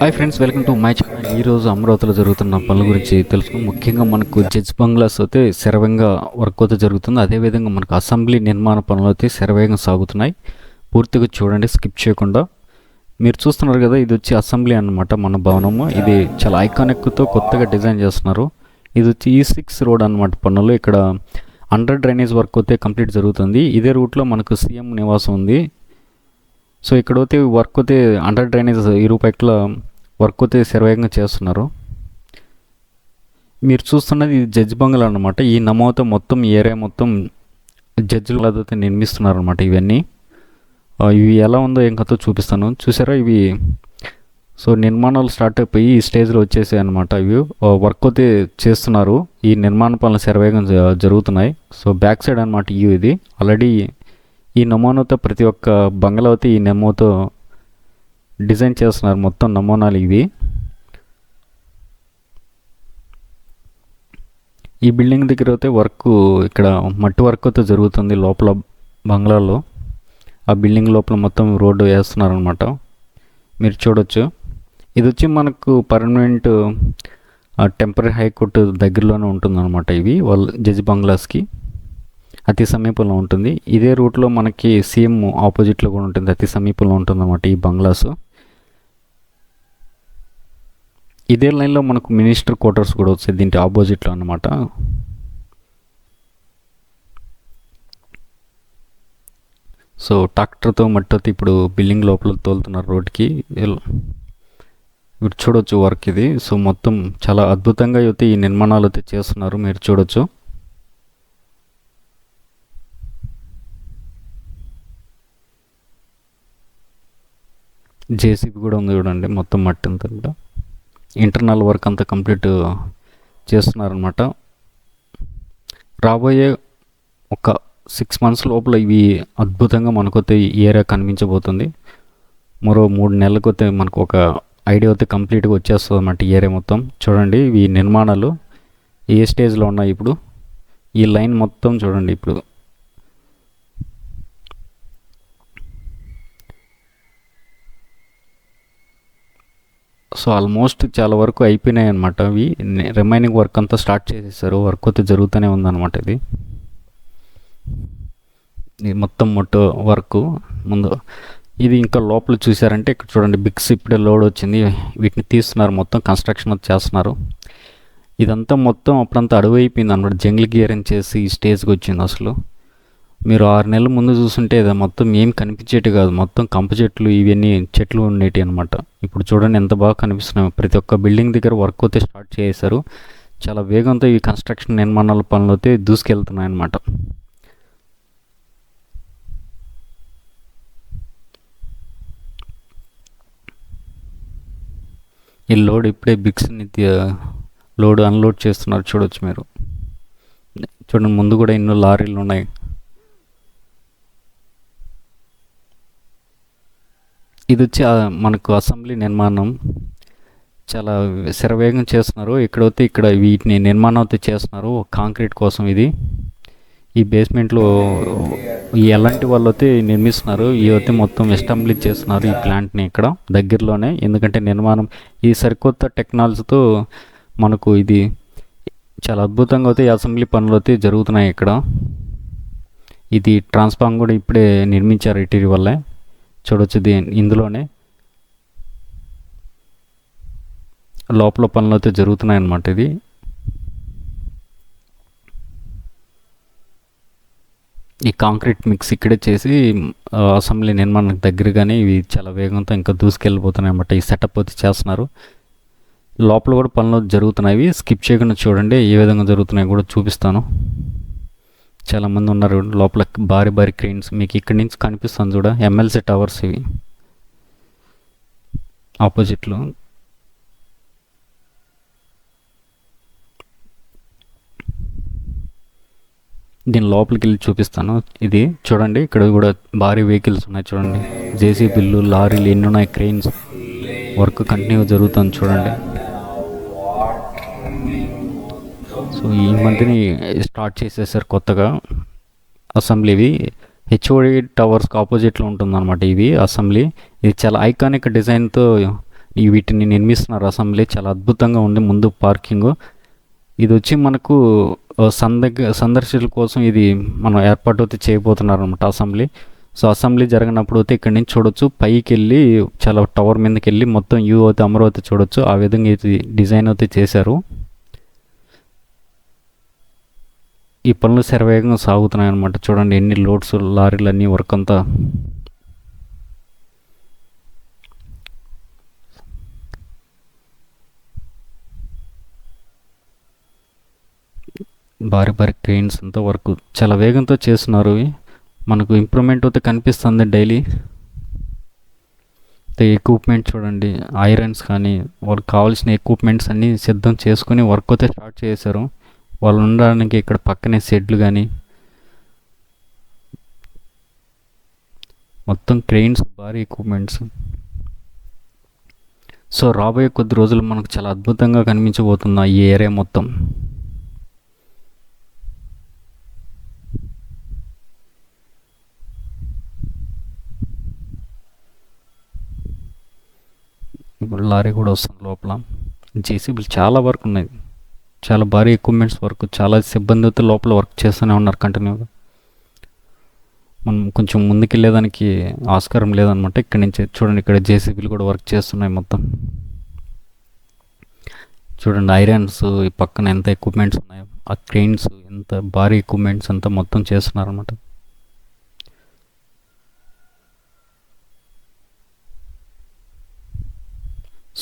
Hi friends welcome to my channel ఈరోజు అమరావతిలో జరుగుతున్న పనుల గురించి తెలుసుకుని ముఖ్యంగా మనకు జడ్జ్ బంగ్లాస్ అయితే శరవేగంగా వర్క్ అయితే జరుగుతుంది. అదేవిధంగా మనకు అసెంబ్లీ నిర్మాణ పనులు అయితే శరవేగంగా సాగుతున్నాయి. పూర్తిగా చూడండి స్కిప్ చేయకుండా. మీరు చూస్తున్నారు కదా ఇది వచ్చి అసెంబ్లీ అన్నమాట మన భవనము. ఇది చాలా ఐకానిక్తో కొత్తగా డిజైన్ చేస్తున్నారు. ఇది వచ్చి ఈ సిక్స్ రోడ్ అన్నమాట పనులు. ఇక్కడ అండర్ డ్రైనేజ్ వర్క్ అయితే కంప్లీట్ జరుగుతుంది. ఇదే రూట్లో మనకు సీఎం నివాసం ఉంది. సో ఇక్కడ అయితే వర్క్ అయితే అండర్ డ్రైనేజ్ ఇరుపైట్ల వర్క్ అయితే శరవేగంగా చేస్తున్నారు. మీరు చూస్తున్నది ఇది జడ్జి బంగ్లా అనమాట ఈ నమోతో మొత్తం ఏరియా మొత్తం జడ్జిల అయితే నిర్మిస్తున్నారనమాట ఇవన్నీ. ఇవి ఎలా ఉందో ఏం కథ చూపిస్తాను. చూసారా ఇవి? సో నిర్మాణాలు స్టార్ట్ అయిపోయి ఈ స్టేజ్లో వచ్చేసాయి అనమాట ఇవి. వర్క్ అయితే చేస్తున్నారు. ఈ నిర్మాణ పనులు శరవేగం జరుగుతున్నాయి. సో బ్యాక్ సైడ్ అనమాట ఇవి ఇది. ఆల్రెడీ ఈ నమూనాతో ప్రతి ఒక్క బంగ్లా అయితే ఈ నమోతో డిజైన్ చేస్తున్నారు మొత్తం నమూనాలు ఇవి. ఈ బిల్డింగ్ దగ్గర అయితే వర్క్ ఇక్కడ మట్టి వర్క్ అయితే జరుగుతుంది లోపల బంగ్లాలో. ఆ బిల్డింగ్ లోపల మొత్తం రోడ్డు వేస్తున్నారు అనమాట మీరు చూడొచ్చు. ఇది వచ్చి మనకు పర్మనెంట్ టెంపరీ హైకోర్టు దగ్గరలోనే ఉంటుందన్నమాట ఇవి వాళ్ళ జడ్జి బంగ్లాస్కి. అతి సమీపంలో ఉంటుంది. ఇదే రూట్లో మనకి సీఎం ఆపోజిట్లో కూడా ఉంటుంది. అతి సమీపంలో ఉంటుందన్నమాట ఈ బంగ్లాస్. ఇదే లైన్లో మనకు మినిస్టర్ క్వార్టర్స్ కూడా వస్తాయి దీంట్లో ఆపోజిట్లో అనమాట సో ట్రాక్టర్తో మట్టి ఇప్పుడు బిల్డింగ్ లోపల తోలుతున్నారు రోడ్కి మీరు చూడొచ్చు వర్క్ ఇది. సో మొత్తం చాలా అద్భుతంగా అయితే ఈ నిర్మాణాలు అయితే చేస్తున్నారు. మీరు చూడొచ్చు. జేసీబీ కూడా ఉంది చూడండి మొత్తం మట్టి అంతా కూడా. ఇంటర్నల్ వర్క్ అంతా కంప్లీట్ చేస్తున్నారనమాట రాబోయే ఒక సిక్స్ మంత్స్ లోపల ఇవి అద్భుతంగా మనకైతే ఈ ఏరియా కనిపించబోతుంది. మరో మూడు నెలలకు వస్తే మనకు ఒక ఐడియా అయితే కంప్లీట్గా వచ్చేస్తుంది అన్నమాట ఈ ఏరియా మొత్తం. చూడండి ఇవి నిర్మాణాలు ఏ స్టేజ్లో ఉన్నాయి ఇప్పుడు? ఈ లైన్ మొత్తం చూడండి ఇప్పుడు. సో ఆల్మోస్ట్ చాలా వరకు అయిపోయినాయి అనమాట అవి రిమైనింగ్ వర్క్ అంతా స్టార్ట్ చేసేసారు. వర్క్ అయితే జరుగుతూనే ఉందన్నమాట ఇది. ఇది మొత్తం మొట్టు వర్క్ ముందు ఇది ఇంకా లోపల చూసారంటే ఇక్కడ చూడండి బిగ్స్ ఇప్పుడే లోడ్ వచ్చింది. వీటిని తీస్తున్నారు మొత్తం కన్స్ట్రక్షన్ చేస్తున్నారు. ఇదంతా మొత్తం అప్పుడంతా అడవి అయిపోయింది అనమాట జంగిల్ గీరింగ్ చేసి ఈ స్టేజ్కి వచ్చింది అసలు. మీరు ఆరు నెలల ముందు చూస్తుంటే ఇది మొత్తం ఏం కనిపించేటి కాదు. మొత్తం కంప చెట్లు ఇవన్నీ చెట్లు ఉండేటి అనమాట ఇప్పుడు చూడండి ఎంత బాగా కనిపిస్తున్నాయి. ప్రతి ఒక్క బిల్డింగ్ దగ్గర వర్క్ అయితే స్టార్ట్ చేశారు చాలా వేగంతో ఈ కన్స్ట్రక్షన్ నిర్మాణాల పనులు అయితే దూసుకెళ్తున్నాయి అనమాట ఈ లోడ్ ఇప్పుడే బిగ్స్ని లోడ్ అన్లోడ్ చేస్తున్నారు చూడొచ్చు మీరు. చూడండి ముందు కూడా ఎన్నో లారీలు ఉన్నాయి ఇది వచ్చి మనకు అసెంబ్లీ నిర్మాణం చాలా శరవేగం చేస్తున్నారు. ఇక్కడైతే ఇక్కడ వీటిని నిర్మాణం అయితే చేస్తున్నారు. కాంక్రీట్ కోసం ఇది. ఈ బేస్మెంట్లో ఈ ఎలాంటి వాళ్ళు అయితే నిర్మిస్తున్నారు ఇవి అయితే మొత్తం ఎస్టాబ్లిష్ చేస్తున్నారు ఈ ప్లాంట్ని ఇక్కడ దగ్గరలోనే. ఎందుకంటే నిర్మాణం ఈ సరికొత్త టెక్నాలజీతో మనకు ఇది చాలా అద్భుతంగా అయితే ఈ అసెంబ్లీ పనులు అయితే జరుగుతున్నాయి ఇక్కడ. ఇది ట్రాన్స్ఫార్మ్ కూడా ఇప్పుడే నిర్మించారు ఇటీవలే. చూడొచ్చు దీ ఇందులోనే. లోపల పనులు అయితే జరుగుతున్నాయి అన్నమాట ఇది. ఈ కాంక్రీట్ మిక్స్ ఇక్కడే చేసి అసెంబ్లీ నిర్మాణానికి దగ్గరగానే ఇవి చాలా వేగంతో ఇంకా దూసుకెళ్ళిపోతున్నాయి అన్నమాట ఈ సెటప్ అయితే చేస్తున్నారు. లోపల కూడా పనులు జరుగుతున్నాయి. స్కిప్ చేయకుండా చూడండి. ఏ విధంగా జరుగుతున్నాయి కూడా చూపిస్తాను. చాలామంది ఉన్నారు లోపల భారీ భారీ క్రెయిన్స్ మీకు ఇక్కడి నుంచి కనిపిస్తుంది చూడ ఎమ్మెల్సీ టవర్స్ ఇవి. ఆపోజిట్లో దీని లోపలికి వెళ్ళి చూపిస్తాను. ఇది చూడండి ఇక్కడ కూడా భారీ వెహికల్స్ ఉన్నాయి చూడండి. జేసీబీలు లారీలు ఎన్ని ఉన్నాయి క్రెయిన్స్ వర్క్ కంటిన్యూ జరుగుతుంది చూడండి. సో ఈ మధ్యని స్టార్ట్ చేసేసారు కొత్తగా. అసెంబ్లీవి హెచ్ఓడి టవర్స్కి ఆపోజిట్లో ఉంటుందన్నమాట ఇవి అసెంబ్లీ. ఇది చాలా ఐకానిక్ డిజైన్తో వీటిని నిర్మిస్తున్నారు అసెంబ్లీ. చాలా అద్భుతంగా ఉంది ముందు పార్కింగ్. ఇది వచ్చి మనకు ఆ, సందర్శకుల కోసం ఇది మనం ఏర్పాటు అయితే చేయబోతున్నారు అనమాట అసెంబ్లీ. సో అసెంబ్లీ జరిగినప్పుడు అయితే ఇక్కడి నుంచి చూడొచ్చు. పైకి వెళ్ళి చాలా టవర్ మీదకి వెళ్ళి మొత్తం యూ అయితే అమరావతి చూడొచ్చు. ఆ విధంగా ఇది డిజైన్ అయితే చేశారు. ఈ పనులు శరవేగంగా సాగుతున్నాయి అనమాట చూడండి ఎన్ని లోడ్స్ లారీలు అన్ని వర్క్ అంతా. భారీ భారీ క్రెయిన్స్ అంతా వర్క్ చాలా వేగంతో చేస్తున్నారు. మనకు ఇంప్రూవ్మెంట్ అయితే కనిపిస్తుంది డైలీ ఎక్విప్మెంట్ చూడండి ఐరన్స్ కానీ వాళ్ళకి కావాల్సిన ఎక్విప్మెంట్స్ అన్నీ సిద్ధం చేసుకుని వర్క్ అయితే స్టార్ట్ చేశారు. వాళ్ళు ఉండడానికి ఇక్కడ పక్కనే షెడ్లు కానీ మొత్తం క్రెయిన్స్ భారీ ఎక్విప్మెంట్స్ సో రాబోయే కొద్ది రోజులు మనకు చాలా అద్భుతంగా కనిపించబోతుంది ఈ ఏరియా మొత్తం. ఇప్పుడు లారీ కూడా వస్తుంది లోపల. జేసీబీలు చాలా వరకు ఉన్నాయి. చాలా భారీ ఎక్విప్మెంట్స్ వర్క్ చాలా సిబ్బందితో లోపల వర్క్ చేస్తూనే ఉన్నారు కంటిన్యూగా మనం కొంచెం ముందుకెళ్ళేదానికి ఆస్కారం లేదనమాట. ఇక్కడ నుంచి చూడండి ఇక్కడ జేసీబీలు కూడా వర్క్ చేస్తున్నాయి మొత్తం. చూడండి ఐరన్స్ ఈ పక్కన ఎంత ఎక్విప్మెంట్స్ ఉన్నాయో ఆ క్రెయిన్స్ ఎంత భారీ ఎక్విప్మెంట్స్ అంతా మొత్తం చేస్తున్నారనమాట.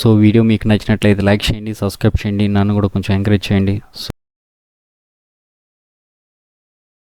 సో వీడియో మీకు నచ్చినట్లయితే లైక్ చేయండి సబ్స్క్రైబ్ చేయండి. నన్ను కూడా కొంచెం ఎంకరేజ్ చేయండి. సో